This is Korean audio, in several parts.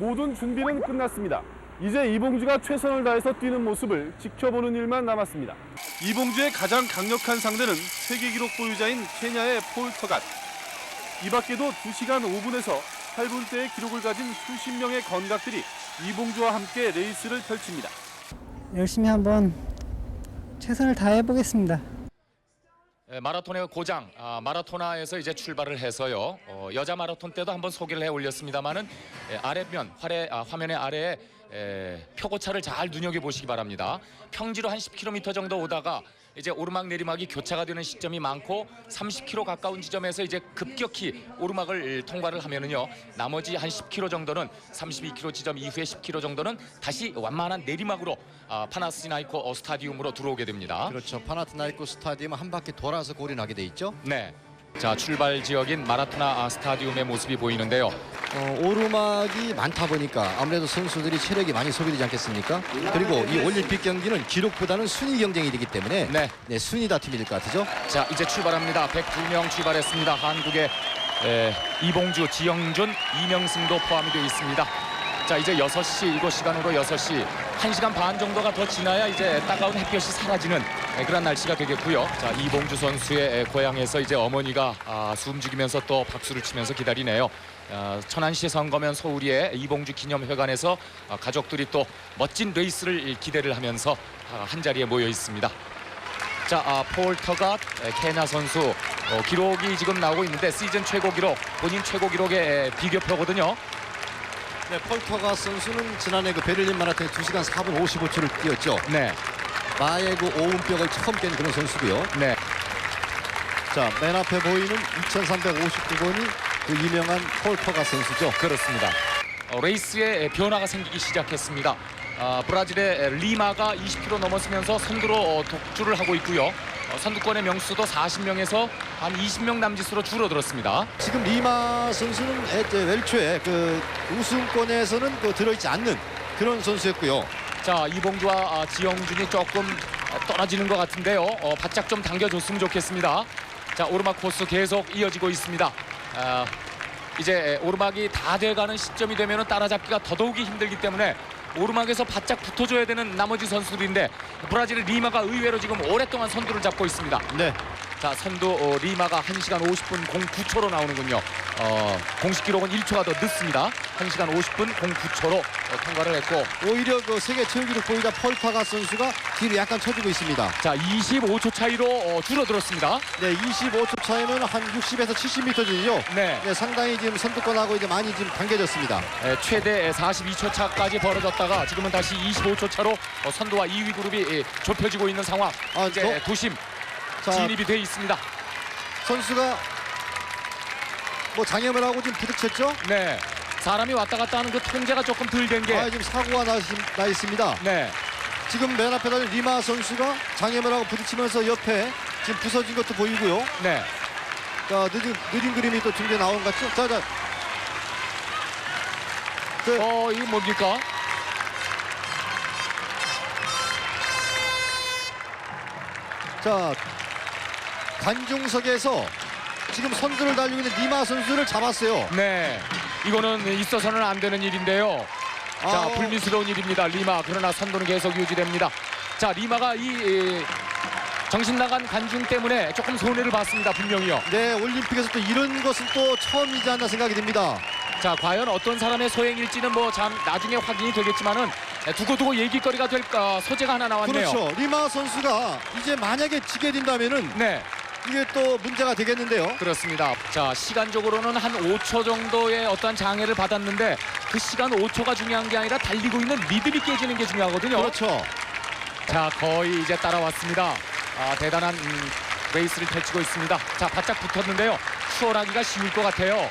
모든 준비는 끝났습니다. 이제 이봉주가 최선을 다해서 뛰는 모습을 지켜보는 일만 남았습니다. 이봉주의 가장 강력한 상대는 세계 기록 보유자인 케냐의 폴 터갓. 이 밖에도 2시간 5분에서 8분대의 기록을 가진 수십 명의 건각들이 이봉주와 함께 레이스를 펼칩니다. 열심히 한번 최선을 다해 보겠습니다. 예, 마라톤의 고장 아, 마라토나에서 이제 출발을 해서요. 어, 여자 마라톤 때도 한번 소개를 해 올렸습니다만은 예, 아래면 아, 화면의 아래에 예, 표고차를 잘 눈여겨 보시기 바랍니다. 평지로 한 10km 정도 오다가 이제 오르막 내리막이 교차가 되는 시점이 많고 30km 가까운 지점에서 이제 급격히 오르막을 통과를 하면은요 나머지 한 10km 정도는 32km 지점 이후에 10km 정도는 다시 완만한 내리막으로 아, 파나스나이코 스타디움으로 들어오게 됩니다. 그렇죠. 파나트나이코 스타디움 한 바퀴 돌아서 골이 나게 돼 있죠. 네. 자 출발 지역인 마라토나 스타디움의 모습이 보이는데요. 어, 오르막이 많다 보니까 아무래도 선수들이 체력이 많이 소비되지 않겠습니까? 그리고 이 올림픽 경기는 기록보다는 순위 경쟁이 되기 때문에 네. 네, 순위 다툼이 될 것 같죠. 자 이제 출발합니다. 102명 출발했습니다. 한국의 에, 이봉주, 지영준, 이명승도 포함이 되어 있습니다. 자 이제 6시 이곳 시간으로 6시 1시간 반 정도가 더 지나야 이제 따가운 햇볕이 사라지는 에, 그런 날씨가 되겠고요. 자 이봉주 선수의 에, 고향에서 이제 어머니가 아, 숨죽이면서 또 박수를 치면서 기다리네요. 아, 천안시 선거면 서울의 이봉주 기념회관에서 아, 가족들이 또 멋진 레이스를 기대를 하면서 아, 한 자리에 모여 있습니다. 자, 아, 폴 터갓 에, 케냐 선수 어, 기록이 지금 나오고 있는데 시즌 최고 기록, 본인 최고 기록의 에, 비교표거든요. 네, 폴터가 선수는 지난해 그 베를린 마라톤에 2시간 4분 55초를 뛰었죠. 네, 나의 그 오운벽을 처음 깬 그런 선수고요. 네, 자, 맨 앞에 보이는 2359번이 그 유명한 폴터가 선수죠. 그렇습니다. 어, 레이스에 에, 변화가 생기기 시작했습니다. 아, 브라질의 에, 리마가 20km 넘었으면서 선두로 어, 독주를 하고 있고요. 어, 선두권의 명수도 40명에서 한 20명 남짓으로 줄어들었습니다. 지금 리마 선수는 애- 저 웰초에 그 우승권에서는 그 들어있지 않는 그런 선수였고요. 자 이봉주와 아, 지영준이 조금 어, 떨어지는 것 같은데요. 어, 바짝 좀 당겨줬으면 좋겠습니다. 자 오르막 코스 계속 이어지고 있습니다. 아, 이제 오르막이 다 돼가는 시점이 되면 따라잡기가 더더욱이 힘들기 때문에 오르막에서 바짝 붙어줘야 되는 나머지 선수들인데 브라질의 리마가 의외로 지금 오랫동안 선두를 잡고 있습니다. 네. 자 선두 어, 리마가 1시간 50분 09초로 나오는군요. 어, 공식 기록은 1초가 더 늦습니다. 1시간 50분 09초로 어, 통과를 했고 오히려 그 세계 최고 기록 보유자 폴타가 선수가 뒤로 약간 쳐주고 있습니다. 자 25초 차이로 어, 줄어들었습니다. 네, 25초 차이면 한 60에서 70m 전이죠. 네. 네, 상당히 지금 선두권하고 이제 많이 지금 당겨졌습니다. 에, 최대 42초 차까지 벌어졌다가 지금은 다시 25초 차로 어, 선두와 2위 그룹이 에, 좁혀지고 있는 상황. 아, 이제 저- 도심 자, 진입이 돼 있습니다. 선수가 뭐 장애물 하고 지금 부딪혔죠? 네. 사람이 왔다 갔다 하는 그 통제가 조금 덜 된 게. 아, 지금 사고가 나, 나 있습니다. 네. 지금 맨 앞에 달린 리마 선수가 장애물 하고 부딪히면서 옆에 지금 부서진 것도 보이고요. 네. 자, 느린, 느린 그림이 또 중계 나온 것 같죠? 자, 자. 그, 어, 이거 뭡니까? 자, 관중석에서 지금 선두를 달리고 있는 리마 선수를 잡았어요. 네. 이거는 있어서는 안 되는 일인데요. 자, 아우. 불미스러운 일입니다. 리마. 그러나 선두는 계속 유지됩니다. 자, 리마가 이 에, 정신 나간 관중 때문에 조금 손해를 봤습니다. 분명히요. 네, 올림픽에서 또 이런 것은 또 처음이지 않나 생각이 듭니다. 자, 과연 어떤 사람의 소행일지는 뭐 참 나중에 확인이 되겠지만은 두고두고 얘기거리가 될 어, 소재가 하나 나왔네요. 그렇죠. 리마 선수가 이제 만약에 지게 된다면은 네, 이게 또 문제가 되겠는데요. 그렇습니다. 자, 시간적으로는 한 5초 정도의 어떠한 장애를 받았는데 그 시간 5초가 중요한 게 아니라 달리고 있는 리듬이 깨지는 게 중요하거든요. 그렇죠. 자, 거의 이제 따라왔습니다. 아, 대단한 음, 레이스를 펼치고 있습니다. 자, 바짝 붙었는데요. 추월하기가 쉬울 것 같아요.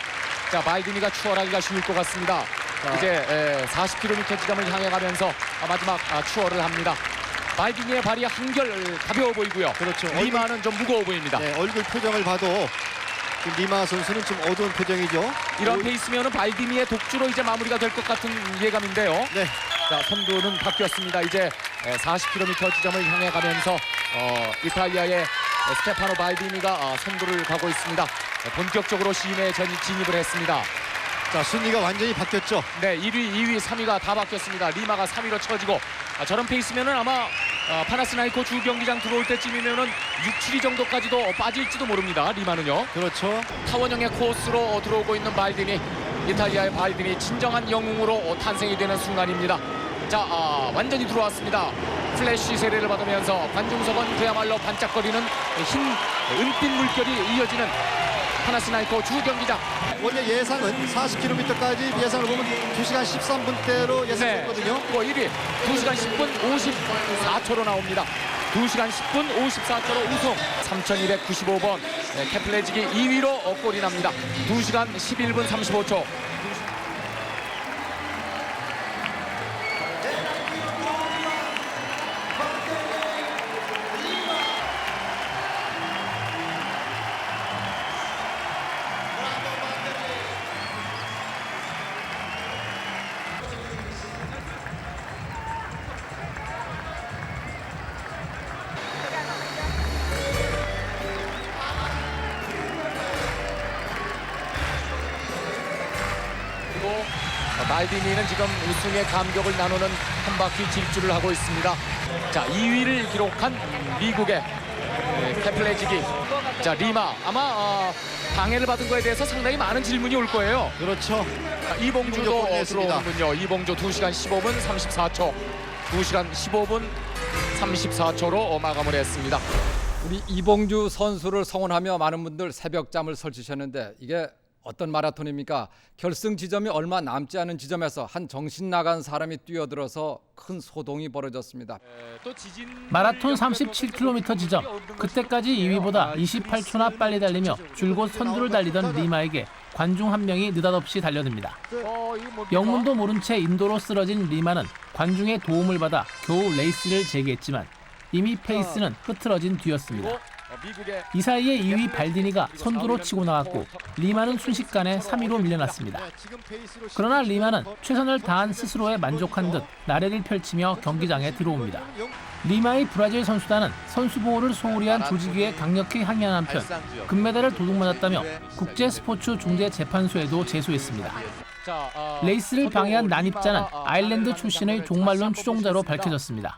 자, 바이든이가 추월하기가 쉬울 것 같습니다. 자. 이제 에, 40km 지점을 향해 가면서 아, 마지막 아, 추월을 합니다. 바이든의 발이 한결 가벼워 보이고요. 그렇죠. 리마는 좀 무거워 보입니다. 네, 얼굴 표정을 봐도 지금 리마 선수는 좀 어두운 표정이죠. 이런 페이스면은 발디미의 독주로 이제 마무리가 될 것 같은 예감인데요. 네. 자, 선두는 바뀌었습니다. 이제 40km 지점을 향해 가면서 어, 이탈리아의 스테파노 발디미가 어, 선두를 가고 있습니다. 네, 본격적으로 시인에 전- 진입을 했습니다. 자 순위가 완전히 바뀌었죠. 네, 1위, 2위, 3위가 다 바뀌었습니다. 리마가 3위로 쳐지고 아, 저런 페이스면은 아마 어, 파나스나이코 주 경기장 들어올 때쯤이면은 6, 7위 정도까지도 빠질지도 모릅니다. 리마는요. 그렇죠. 타원형의 코스로 들어오고 있는 발디니 이탈리아의 발디니 진정한 영웅으로 탄생이 되는 순간입니다. 자, 아, 완전히 들어왔습니다. 플래시 세례를 받으면서 관중석은 그야말로 반짝거리는 흰 은빛 물결이 이어지는 파나스나이코 주 경기장. 원래 예상은 40km까지 예상을 보면 2시간 13분대로 네. 예상했거든요. 뭐 1위 2시간 10분 54초로 나옵니다. 2시간 10분 54초로 우승 3295번 네, 케플레직이 2위로 어, 골이 납니다. 2시간 11분 35초 어, 말디니는 지금 우승의 감격을 나누는 한 바퀴 질주를 하고 있습니다. 자 2위를 기록한 미국의 네, 케플레직이 자 리마 아마 어, 방해를 받은 거에 대해서 상당히 많은 질문이 올 거예요. 그렇죠. 자, 이봉주도. 들어오는군요. 이봉주 2시간 15분 34초 2시간 15분 34초로 마감을 했습니다. 우리 이봉주 선수를 성원하며 많은 분들 새벽잠을 설치셨는데 이게 어떤 마라톤입니까? 결승 지점이 얼마 남지 않은 지점에서 한 정신 나간 사람이 뛰어들어서 큰 소동이 벌어졌습니다. 마라톤 37km 지점. 그때까지 2위보다 28초나 빨리 달리며 줄곧 선두를 달리던 리마에게 관중 한 명이 느닷없이 달려듭니다. 어? 영문도 모른 채 인도로 쓰러진 리마는 관중의 도움을 받아 겨우 레이스를 재개했지만 이미 페이스는 흐트러진 뒤였습니다. 이 사이에 2위 발디니가 선두로 치고 나갔고 리마는 순식간에 3위로 밀려났습니다. 그러나 리마는 최선을 다한 스스로에 만족한 듯 나래를 펼치며 경기장에 들어옵니다. 리마의 브라질 선수단은 선수 보호를 소홀히 한 조직위에 강력히 항의한 한편 금메달을 도둑맞았다며 국제 스포츠 중재 재판소에도 제소했습니다. 레이스를 방해한 난입자는 아, 아일랜드 아, 출신의 종말론 추종자로. 밝혀졌습니다.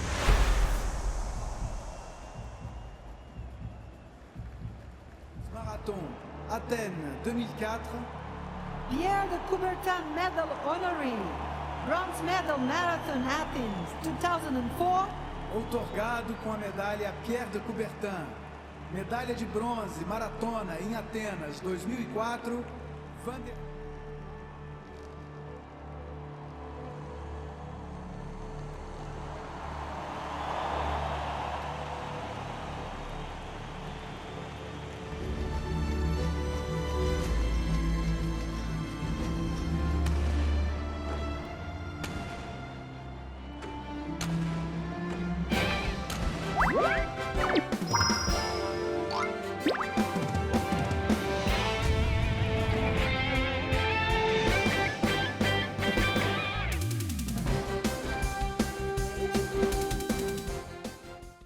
Marathon Athènes 2004, Pierre de Coubertin Medal Honorary, Bronze Medal Marathon Athens 2004, outorgado com a medalha Pierre de Coubertin. Medalha de bronze maratona em Atenas 2004, Vander...